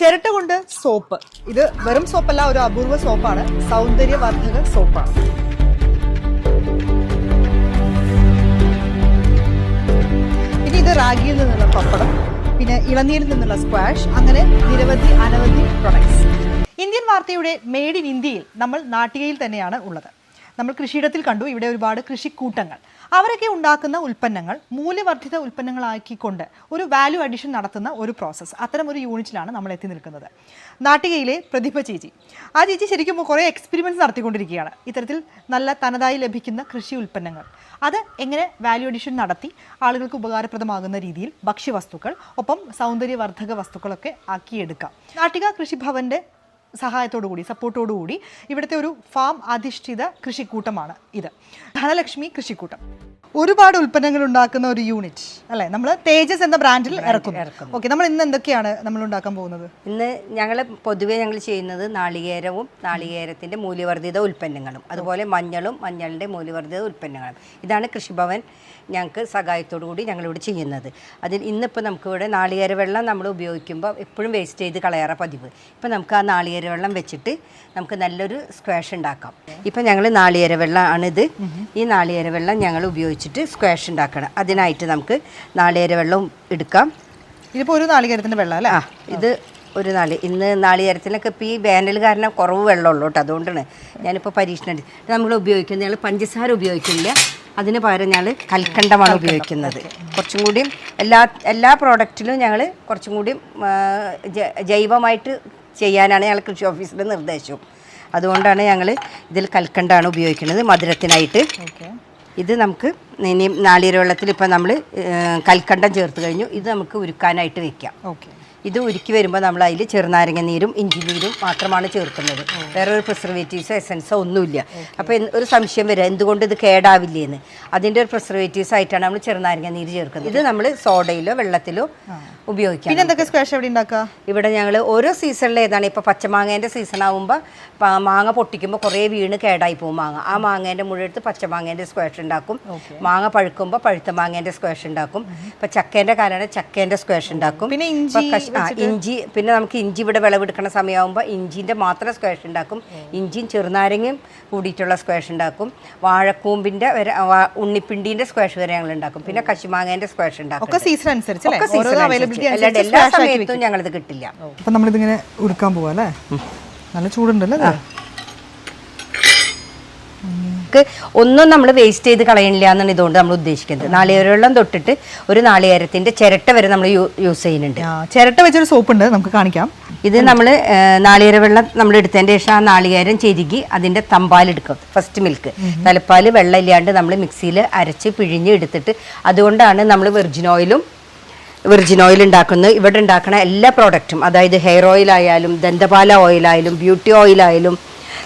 ചിരട്ട കൊണ്ട് സോപ്പ്. ഇത് വെറും സോപ്പല്ല ഒരു അപൂർവ സോപ്പാണ്. സൗന്ദര്യവർദ്ധക സോപ്പാണ്. പിന്നെ ഇത് റാഗിയിൽ നിന്നുള്ള പപ്പടം പിന്നെ ഇളനീരിൽ നിന്നുള്ള സ്ക്വാഷ് അങ്ങനെ നിരവധി അനവധി പ്രൊഡക്ട്സ് ഇന്ത്യൻ വാർത്തയുടെ മെയ്ഡ് ഇൻ ഇന്ത്യയിൽ നമ്മൾ നാട്ടികയിൽ തന്നെയാണ് ഉള്ളത്. നമ്മൾ കൃഷിയിടത്തിൽ കണ്ടു ഇവിടെ ഒരുപാട് കൃഷിക്കൂട്ടങ്ങൾ. അവരൊക്കെ ഉണ്ടാക്കുന്ന ഉൽപ്പന്നങ്ങൾ മൂല്യവർദ്ധിത ഉൽപ്പന്നങ്ങളാക്കിക്കൊണ്ട് ഒരു വാല്യൂ അഡീഷൻ നടത്തുന്ന ഒരു പ്രോസസ്സ് അത്തരം ഒരു യൂണിറ്റിലാണ് നമ്മൾ എത്തി നിൽക്കുന്നത്. നാട്ടികയിലെ പ്രതിഭ ചേച്ചി. ആ ചേച്ചി ശരിക്കും കുറേ എക്സ്പെരിമെന്റ്സ് നടത്തിക്കൊണ്ടിരിക്കുകയാണ്. ഇത്തരത്തിൽ നല്ല തനതായി ലഭിക്കുന്ന കൃഷി ഉൽപ്പന്നങ്ങൾ. അത് എങ്ങനെ വാല്യൂ അഡീഷൻ നടത്തി ആളുകൾക്ക് ഉപകാരപ്രദമാകുന്ന രീതിയിൽ ഭക്ഷ്യവസ്തുക്കൾ ഒപ്പം സൗന്ദര്യവർദ്ധക വസ്തുക്കളൊക്കെ ആക്കിയെടുക്കാം. നാട്ടിക കൃഷിഭവന്റെ സഹായത്തോടുകൂടി സപ്പോർട്ടോടുകൂടി ഇവിടുത്തെ ഒരു ഫാം അധിഷ്ഠിത കൃഷിക്കൂട്ടമാണ് ഇത്. ധനലക്ഷ്മി കൃഷിക്കൂട്ടം. ഒരുപാട് ഉൽപ്പന്നങ്ങൾ ഉണ്ടാക്കുന്ന ഒരു യൂണിറ്റ് അല്ലെ? നമ്മൾ തേജസ് എന്ന ബ്രാൻഡിൽ ഇറക്കും ഓക്കെ നമ്മൾ ഇന്ന് എന്തൊക്കെയാണ് നമ്മൾ ഉണ്ടാക്കാൻ പോകുന്നത്? ഇന്ന് ഞങ്ങൾ പൊതുവേ ഞങ്ങൾ ചെയ്യുന്നത് നാളികേരവും നാളികേരത്തിന്റെ മൂല്യവർദ്ധിത ഉൽപ്പന്നങ്ങളും അതുപോലെ മഞ്ഞളും മഞ്ഞളിന്റെ മൂല്യവർദ്ധിത ഉൽപ്പന്നങ്ങളും. ഇതാണ് കൃഷിഭവൻ ഞങ്ങൾക്ക് സഹായത്തോടു കൂടി ഞങ്ങളിവിടെ ചെയ്യുന്നത്. അതിൽ ഇന്നിപ്പോൾ നമുക്കിവിടെ നാളികേര വെള്ളം നമ്മൾ ഉപയോഗിക്കുമ്പോൾ എപ്പോഴും വേസ്റ്റ് ചെയ്ത് കളയാറ പതിവ്. ഇപ്പം നമുക്ക് ആ നാളികേര വെള്ളം വെച്ചിട്ട് നമുക്ക് നല്ലൊരു സ്ക്വാഷ് ഉണ്ടാക്കാം. ഇപ്പം ഞങ്ങൾ നാളികേര വെള്ളമാണിത് ഈ നാളികേര വെള്ളം ഞങ്ങൾ ഉപയോഗിച്ചിട്ട് സ്ക്വാഷ് ഉണ്ടാക്കണം. അതിനായിട്ട് നമുക്ക് നാളികേര വെള്ളവും എടുക്കാം. ഇതിപ്പോൾ ഒരു നാളികേരത്തിന്റെ വെള്ളം അല്ലേ? ആ ഇത് ഒരു നാളി ഇന്ന് നാളികേരത്തിനൊക്കെ ഇപ്പോൾ ഈ വേനൽ കാരണം കുറവ് വെള്ളമുള്ളൂ കേട്ടോ അതുകൊണ്ടാണ് ഞാനിപ്പോൾ പരീക്ഷണം എടുത്ത്. നമ്മൾ ഉപയോഗിക്കുന്നത് ഞങ്ങൾ പഞ്ചസാര ഉപയോഗിക്കുന്നില്ല. അതിന് പകരം ഞങ്ങൾ കൽക്കണ്ടമാണ് ഉപയോഗിക്കുന്നത്. കുറച്ചും കൂടിയും എല്ലാ എല്ലാ പ്രോഡക്റ്റിലും ഞങ്ങൾ കുറച്ചും കൂടിയും ജൈവമായിട്ട് ചെയ്യാനാണ് ഞങ്ങൾ കൃഷി ഓഫീസിന്റെ നിർദ്ദേശവും അതുകൊണ്ടാണ് ഞങ്ങൾ ഇതിൽ കൽക്കണ്ടാണ് ഉപയോഗിക്കുന്നത് മധുരത്തിനായിട്ട്. ഓക്കെ. ഇത് നമുക്ക് ഇനി നാളികേര വെള്ളത്തിൽ ഇപ്പം നമ്മൾ കൽക്കണ്ടം ചേർത്ത് കഴിഞ്ഞു. ഇത് നമുക്ക് ഉരുക്കാനായിട്ട് വെക്കാം. ഓക്കെ. ഇത് ഉരുക്കി വരുമ്പോൾ നമ്മൾ അതിൽ ചെറുനാരങ്ങ നീരും ഇഞ്ചി നീരും മാത്രമാണ് ചേർക്കുന്നത്. വേറെ ഒരു പ്രിസർവേറ്റീവ്സോ എസൻസോ ഒന്നുമില്ല. അപ്പോൾ ഒരു സംശയം വരിക എന്തുകൊണ്ട് ഇത് കേടാവില്ലേന്ന്? അതിന്റെ ഒരു പ്രിസർവേറ്റീവ്സ് ആയിട്ടാണ് നമ്മൾ ചെറുനാരങ്ങ നീര് ചേർക്കുന്നത്. ഇത് നമ്മൾ സോഡയിലോ വെള്ളത്തിലോ ഉപയോഗിക്കാം പിന്നെ എന്തൊക്കെ സ്ക്വാഷ് എവിടെ ഉണ്ടാക്കുക? ഇവിടെ ഞങ്ങൾ ഓരോ സീസണിൽ ഏതാണ് ഇപ്പോൾ പച്ചമാങ്ങേന്റെ സീസൺ ആകുമ്പോൾ മാങ്ങ പൊട്ടിക്കുമ്പോൾ കുറേ വീണ് കേടായി പോകും മാങ്ങ. ആ മാങ്ങേന്റെ മുഴുവത്ത് പച്ചമാങ്ങേന്റെ സ്ക്വാഷ് ഉണ്ടാക്കും. മാങ്ങ പഴുക്കുമ്പോൾ പഴുത്ത മാങ്ങേന്റെ സ്ക്വാഷ് ഉണ്ടാക്കും. ഇപ്പോൾ ചക്കേന്റെ കാലമാണ് ചക്കേന്റെ സ്ക്വാഷ് ഉണ്ടാക്കും. പിന്നെ ഇഞ്ചി ഇഞ്ചി പിന്നെ നമുക്ക് ഇഞ്ചി ഇവിടെ വിളവെടുക്കുന്ന സമയമാകുമ്പോൾ ഇഞ്ചിന്റെ മാത്രം സ്ക്വാഷ് ഉണ്ടാക്കും. ഇഞ്ചിയും ചെറുനാരങ്ങയും കൂടിയിട്ടുള്ള സ്ക്വാഷ് ഉണ്ടാക്കും. വാഴക്കൂമ്പിന്റെ വരെ ഉണ്ണിപ്പിണ്ടിന്റെ സ്ക്വാഷ് വരെ ഞങ്ങൾ ഉണ്ടാക്കും. പിന്നെ കശുമാങ്ങേന്റെ സ്ക്വാഷ് ഉണ്ടാക്കും ഒക്കെ സീസൺ അനുസരിച്ച് അല്ലേ? ഒക്കെ സീസൺ അനുസരിച്ച്. എല്ലാ സമയത്തും ഞങ്ങളിത് കിട്ടില്ല. അപ്പം നമ്മളിതിങ്ങനെ ഉരുക്കാൻ പോവാ അല്ലേ? നല്ല ചൂടുണ്ടല്ലോ? നമുക്ക് ഒന്നും നമ്മൾ വേസ്റ്റ് ചെയ്ത് കളയണില്ല എന്നാണ് ഇതുകൊണ്ട് നമ്മൾ ഉദ്ദേശിക്കുന്നത്. നാളികേരവെള്ളം തൊട്ടിട്ട് ഒരു നാളികേരത്തിന്റെ ചിരട്ട വരെ നമ്മൾ യൂസ് ചെയ്യുന്നുണ്ട്. ചിരട്ട വെച്ചൊരു സോപ്പ് ഉണ്ട് നമുക്ക് കാണിക്കാം. ഇത് നമ്മൾ നാളികേര വെള്ളം നമ്മൾ എടുത്തതിന്റെ ശേഷം ആ നാളികേരം ചെരുകി അതിന്റെ തമ്പാലെടുക്കും ഫസ്റ്റ് മിൽക്ക് തലപ്പാൽ വെള്ളം ഇല്ലാണ്ട് നമ്മൾ മിക്സിയിൽ അരച്ച് പിഴിഞ്ഞ് എടുത്തിട്ട് അതുകൊണ്ടാണ് നമ്മൾ വെർജിൻ ഓയിലും വെർജിൻ ഓയിൽ ഉണ്ടാക്കുന്നത്. ഇവിടെ ഉണ്ടാക്കുന്ന എല്ലാ പ്രോഡക്റ്റും അതായത് ഹെയർ ഓയിൽ ആയാലും ദന്തപാല ഓയിലായാലും ബ്യൂട്ടി ഓയിലായാലും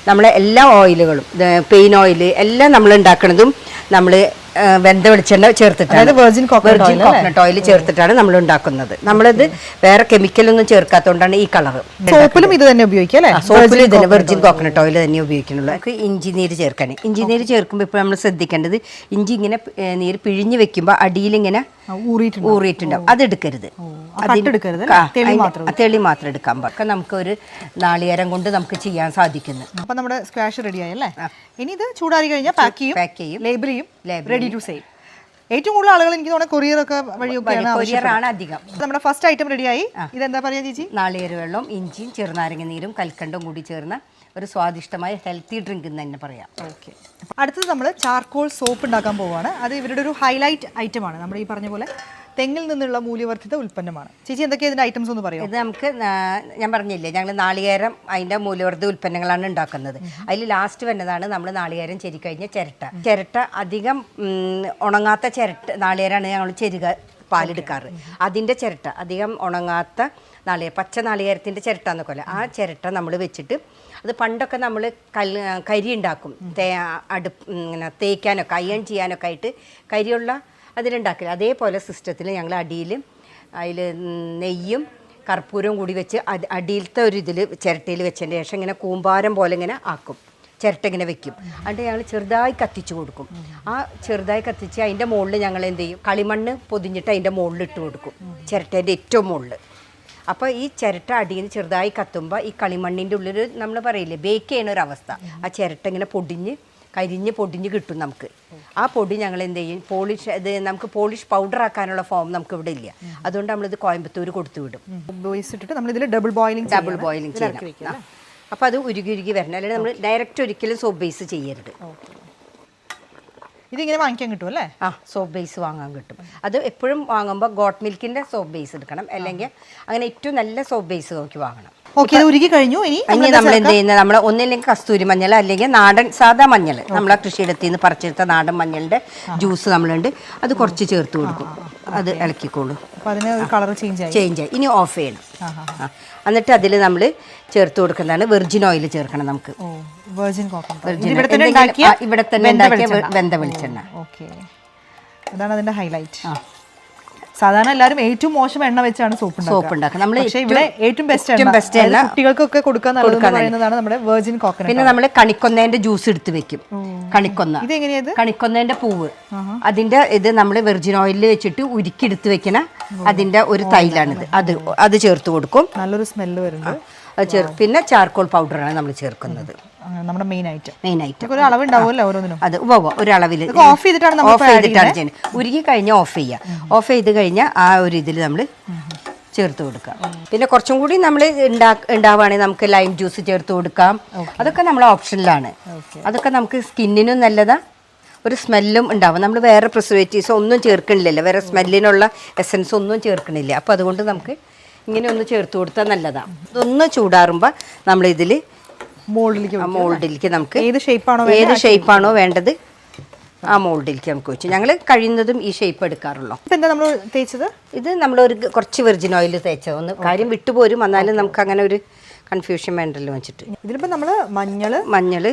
നമ്മളെ എല്ലാ ഓയിലുകളും പെയിൻ ഓയിൽ എല്ലാം നമ്മൾ ഉണ്ടാക്കുന്നതും നമ്മൾ വെന്ത വെളിച്ചെണ്ണ ചേർത്തിട്ടാണ്. വെർജിൻ കോക്കനട്ട് ഓയിൽ ചേർത്തിട്ടാണ് നമ്മൾ ഉണ്ടാക്കുന്നത്. നമ്മളിത് വേറെ കെമിക്കലൊന്നും ചേർക്കാത്തതുകൊണ്ടാണ് ഈ കളർ സോപ്പിലും ഇത് തന്നെ ഉപയോഗിക്കാം സോപ്പിൽ തന്നെ വെർജിൻ കോക്കനട്ട് ഓയിൽ തന്നെ ഉപയോഗിക്കുന്നുള്ളൂ. നമുക്ക് ഇഞ്ചി നീര് ചേർക്കാൻ ഇഞ്ചി നീര് ചേർക്കുമ്പോൾ ഇപ്പോൾ നമ്മൾ ശ്രദ്ധിക്കേണ്ടത് ഇഞ്ചി ഇങ്ങനെ നീര് പിഴിഞ്ഞ് വെക്കുമ്പോൾ അടിയിലിങ്ങനെ ആ, ഊറിയിട്ടുണ്ട് ഊറിയിട്ടുണ്ടാവും. അതെടുക്കരുത്. തെളി മാത്രം എടുക്കാൻ പറ്റും നമുക്ക് ഒരു നാളികേരം കൊണ്ട് നമുക്ക് ചെയ്യാൻ സാധിക്കുന്നു. അപ്പൊ നമ്മുടെ സ്ക്വാഷ് റെഡി ആയല്ലേ ഇനി ഇത് ചൂടാറി കഴിഞ്ഞാൽ പാക്ക് ചെയ്യും പാക്ക് ചെയ്യും. ലേബിൾ ചെയ്യും റെഡി ടു സെയിൽ ഏറ്റവും കൂടുതൽ ആളുകൾ എനിക്ക് തോന്നുന്നത് കൊറിയർ ഒക്കെ വഴിയൊക്കെയാണ് കൊറിയറാണ് അധികം. നമ്മുടെ ഫസ്റ്റ് ഐറ്റം റെഡിയായി ഇതെന്താ പറയാ ചേച്ചി? നാളികേര വെള്ളം ഇഞ്ചിയും ചെറുനാരങ്ങ നീരും കൽക്കണ്ടും കൂടി ചേർന്ന ഒരു സ്വാദിഷ്ടമായ ഹെൽത്തി ഡ്രിങ്ക് എന്ന് തന്നെ പറയാം. ഓക്കെ അടുത്തത് നമ്മൾ ചാർക്കോൾ സോപ്പ് ഉണ്ടാക്കാൻ പോവുകയാണ് അത് ഇവരുടെ ഒരു ഹൈലൈറ്റ് ഐറ്റമാണ് നമ്മൾ ഈ പറഞ്ഞ പോലെ തെങ്ങിൽ നിന്നുള്ള മൂല്യവർദ്ധിത ഉൽപ്പന്നമാണ്. ചേച്ചി എന്തൊക്കെയാ ഇതിന്റെ ഐറ്റംസ് ഒന്ന് പറയോ? ഇത് നമുക്ക് ഞാൻ പറഞ്ഞില്ലേ ഞങ്ങൾ നാളികേരം അതിന്റെ മൂല്യവർദ്ധിത ഉൽപ്പന്നങ്ങളാണ് ഉണ്ടാക്കുന്നത്. അതിൽ ലാസ്റ്റ് വന്നതാണ് നമ്മൾ നാളികേരം ചെരിക്കഴിഞ്ഞ ചിരട്ട. ചിരട്ട അധികം ഉണങ്ങാത്ത ചിരട്ട നാളികേരാണ് ഞങ്ങൾ ചെരുക പാലെടുക്കാറ്. അതിന്റെ ചിരട്ട അധികം ഉണങ്ങാത്ത നാളികേര പച്ച നാളികേരത്തിന്റെ ചിരട്ട എന്നൊക്കെ അല്ലേ ആ ചിരട്ട നമ്മൾ വെച്ചിട്ട് അത് പണ്ടൊക്കെ നമ്മൾ കൽ കരി ഉണ്ടാക്കും. തേ അടുപ്പ് ഇങ്ങനെ തേക്കാനൊക്കെ അയ്യൺ ചെയ്യാനൊക്കെ ആയിട്ട് കരിയുള്ള അതിലുണ്ടാക്കില്ല അതേപോലെ സിസ്റ്റത്തിൽ ഞങ്ങൾ അടിയിൽ അതിൽ നെയ്യും കർപ്പൂരവും കൂടി വെച്ച് അടിയിലത്തെ ഒരു ഇതിൽ ചിരട്ടയിൽ വെച്ചതിന് ശേഷം ഇങ്ങനെ കൂമ്പാരം പോലെ ഇങ്ങനെ ആക്കും. ചിരട്ട ഇങ്ങനെ വെക്കും. എന്നിട്ട് ഞങ്ങൾ ചെറുതായി കത്തിച്ചു കൊടുക്കും. ആ ചെറുതായി കത്തിച്ച് അതിന്റെ മുകളിൽ ഞങ്ങൾ എന്ത് ചെയ്യും? കളിമണ്ണ് പൊതിഞ്ഞിട്ട് അതിന്റെ മുകളിൽ ഇട്ട് കൊടുക്കും. ചിരട്ടേന്റെ ഏറ്റവും മുകളിൽ അപ്പോൾ ഈ ചിരട്ട അടിയിൽ നിന്ന് ചെറുതായി കത്തുമ്പോൾ ഈ കളിമണ്ണിന്റെ ഉള്ളിൽ നമ്മൾ പറയില്ലേ ബേക്ക് ചെയ്യണ ഒരു അവസ്ഥ. ആ ചിരട്ട ഇങ്ങനെ പൊടിഞ്ഞ് കരിഞ്ഞ് പൊടിഞ്ഞ് കിട്ടും നമുക്ക്. ആ പൊടി ഞങ്ങൾ എന്ത് ചെയ്യും? പോളിഷ് ഇത് നമുക്ക് പോളിഷ് പൗഡർ ആക്കാനുള്ള ഫോം നമുക്ക് ഇവിടെ ഇല്ല. അതുകൊണ്ട് നമ്മളിത് കോയമ്പത്തൂർ കൊടുത്തു വിടും. ഇട്ടിട്ട് നമ്മൾ ഇതിൽ ഡബിൾ ബോയിലിംഗ് ഡബിൾ ബോയിലിംഗ് ചെയ്യണം. അപ്പോൾ അത് ഉരുകി ഉരുകി വരണം. അല്ലെങ്കിൽ നമ്മൾ ഡയറക്റ്റ് ഒരിക്കലും സോപ്പ് ബേസ് ചെയ്യരുത്. ഇതിങ്ങനെ വാങ്ങിക്കാൻ കിട്ടും അല്ലേ? ആ സോപ്പ് ബേസ് വാങ്ങാൻ കിട്ടും. അത് എപ്പോഴും വാങ്ങുമ്പോൾ ഗോട്ട് മിൽക്കിന്റെ സോപ്പ് ബേസ് എടുക്കണം. അല്ലെങ്കിൽ അങ്ങനെ ഏറ്റവും നല്ല സോപ്പ് ബേസ് നോക്കി വാങ്ങണം. ഓക്കെ ഇത് ഉരുകി കഴിഞ്ഞു. ഇനി ഇനി നമ്മൾ എന്ത് ചെയ്യുന്നത് നമ്മൾ ഒന്നില്ലെങ്കിൽ കസ്തൂരി മഞ്ഞൾ അല്ലെങ്കിൽ നാടൻ സാധാ മഞ്ഞൾ. നമ്മളെ കൃഷിയിടത്തിൽ നിന്ന് പറിച്ചെടുത്ത നാടൻ മഞ്ഞളുടെ ജ്യൂസ് നമ്മളുണ്ട്. അത് കുറച്ച് ചേർത്ത് കൊടുക്കും. അത് ഇളക്കിക്കോളൂ. കളർ ചേഞ്ച് ആയി. ചേഞ്ച് ആയി. ഇനി ഓഫ് ചെയ്യണം. എന്നിട്ട് അതിൽ നമ്മൾ ചേർത്ത് കൊടുക്കുന്നതാണ് വെർജിൻ ഓയിൽ ചേർക്കണം നമുക്ക്. വെർജിൻ ഇവിടെ തന്നെ ഉണ്ടാക്കിയ വെന്ത വെളിച്ചെണ്ണ. ഓക്കെ. അതാണ് അതിന്റെ ഹൈലൈറ്റ് സാധാരണ എല്ലാവരും ഏറ്റവും മോശം എണ്ണ വെച്ചാണ് സോപ്പ് സോപ്പ് ഉണ്ടാക്കുക. നമ്മൾ ഇവിടെ ഏറ്റവും ബെസ്റ്റ് എണ്ണ. കുട്ടികൾക്കൊക്കെ കൊടുക്കാൻ പറയുന്നതാണ് നമ്മുടെ വെർജിൻ കോക്കനട്ട് പിന്നെ നമ്മൾ കണിക്കൊന്നേന്റെ ജ്യൂസ് എടുത്ത് വെക്കും. കണിക്കൊന്ന. ഇത്? എങ്ങനെയത് കണിക്കൊന്നേന്റെ പൂവ്. അതിന്റെ ഇത് നമ്മൾ വെർജിൻ ഓയിലിൽ വെച്ചിട്ട് ഉരുക്കി എടുത്ത് വെക്കണ അതിന്റെ ഒരു തൈലാണിത്. അത് അത് ചേർത്ത് കൊടുക്കും. നല്ലൊരു സ്മെല്ല് വരുന്നുണ്ട് അത് ചേർ പിന്നെ ചാർക്കോൾ പൗഡറാണ് നമ്മൾ ചേർക്കുന്നത്. നമ്മുടെ മെയിൻ ഐറ്റം മെയിൻ ഐറ്റം ഒരു അളവ് ഉണ്ടാവുമല്ലോ ഓരോന്നിനും. അത് ഉവ്വ് ഒരു ഒരളവിൽ ഓഫ് ചെയ്തിട്ടാണ് ഓഫ് ചെയ്തിട്ടാണ് ചെയ്യുന്നത്. ഉരുകി കഴിഞ്ഞാൽ ഓഫ് ചെയ്യുക ഓഫ് ചെയ്ത് കഴിഞ്ഞാൽ ആ ഒരു ഇതിൽ നമ്മൾ ചേർത്ത് കൊടുക്കാം പിന്നെ കുറച്ചും കൂടി നമ്മൾ ഉണ്ടാവുകയാണെങ്കിൽ നമുക്ക് ലൈം ജ്യൂസ് ചേർത്ത് കൊടുക്കാം. അതൊക്കെ നമ്മളെ ഓപ്ഷനിലാണ് അതൊക്കെ നമുക്ക് സ്കിന്നിനും നല്ലതാ. ഒരു സ്മെല്ലും ഉണ്ടാവും. നമ്മൾ വേറെ പ്രിസർവേറ്റീവ്സ് ഒന്നും ചേർക്കണില്ലല്ലോ. വേറെ സ്മെല്ലിനുള്ള എസൻസ് ഒന്നും ചേർക്കണില്ല. അപ്പോൾ അതുകൊണ്ട് നമുക്ക് ഇങ്ങനെ ഒന്ന് ചേർത്ത് കൊടുത്താൽ നല്ലതാണ് ഇതൊന്ന് ചൂടാറുമ്പോൾ നമ്മളിതിൽ മോൾഡിലേക്ക് ആ മോൾഡിലേക്ക് നമുക്ക് ഏത് ഷേപ്പാണോ ഏത് ഷേപ്പാണോ വേണ്ടത് ആ മോൾഡിലേക്ക് നമുക്ക് വെച്ചു. ഞങ്ങൾ കഴിയുന്നതും ഈ ഷേപ്പ് എടുക്കാറുള്ളൂ. ഇപ്പൊ എന്താ നമ്മൾ തേച്ചത്? ഇത് നമ്മൾ ഒരു കുറച്ച് വെർജിൻ ഓയിൽ തേച്ചത്. ഒന്ന് കാര്യം വിട്ടുപോരും എന്നാലും നമുക്ക് അങ്ങനെ ഒരു കൺഫ്യൂഷൻ വേണ്ടല്ലോ വെച്ചിട്ട്. ഇതിലിപ്പോൾ നമ്മൾ മഞ്ഞൾ മഞ്ഞൾ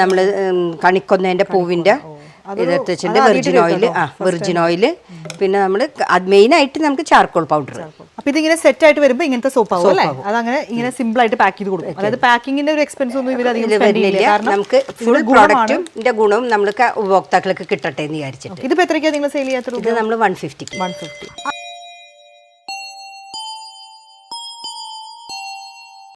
നമ്മൾ കണിക്കൊന്നേന്റെ പൂവിന്റെ വെച്ചിട്ട് വെർജിൻ ഓയിൽ ആ വെർജിൻ ഓയിൽ പിന്നെ നമ്മൾ മെയിനായിട്ട് നമുക്ക് ചാർക്കോൾ പൗഡർ അപ്പൊ ഇതിങ്ങനെ സെറ്റ് ആയിട്ട് വരുമ്പോ ഇങ്ങനത്തെ സോപ്പ് ആവും അല്ലേ? അതങ്ങനെ ഇങ്ങനെ സിമ്പിൾ ആയിട്ട് പാക്ക് ചെയ്ത് കൊടുക്കും. അതായത് പാക്കിങ്ങിന്റെ ഒരു എക്സ്പെൻസ് ഒന്നും ഇവർ അധികം. വരുന്നില്ല നമുക്ക് ഫുൾ. പ്രോഡക്റ്റും ഗുണവും നമ്മൾക്ക് ഉപഭോക്താക്കൾക്ക് കിട്ടട്ടെ എന്ന് വിചാരിച്ചിട്ട്. ഇതിപ്പോ എത്രയ്ക്കാണ് നിങ്ങൾ സെയിൽ ചെയ്യാത്ത ഇത് നമ്മൾ വൺ ഫിഫ്റ്റി വൺ ഫിഫ്റ്റി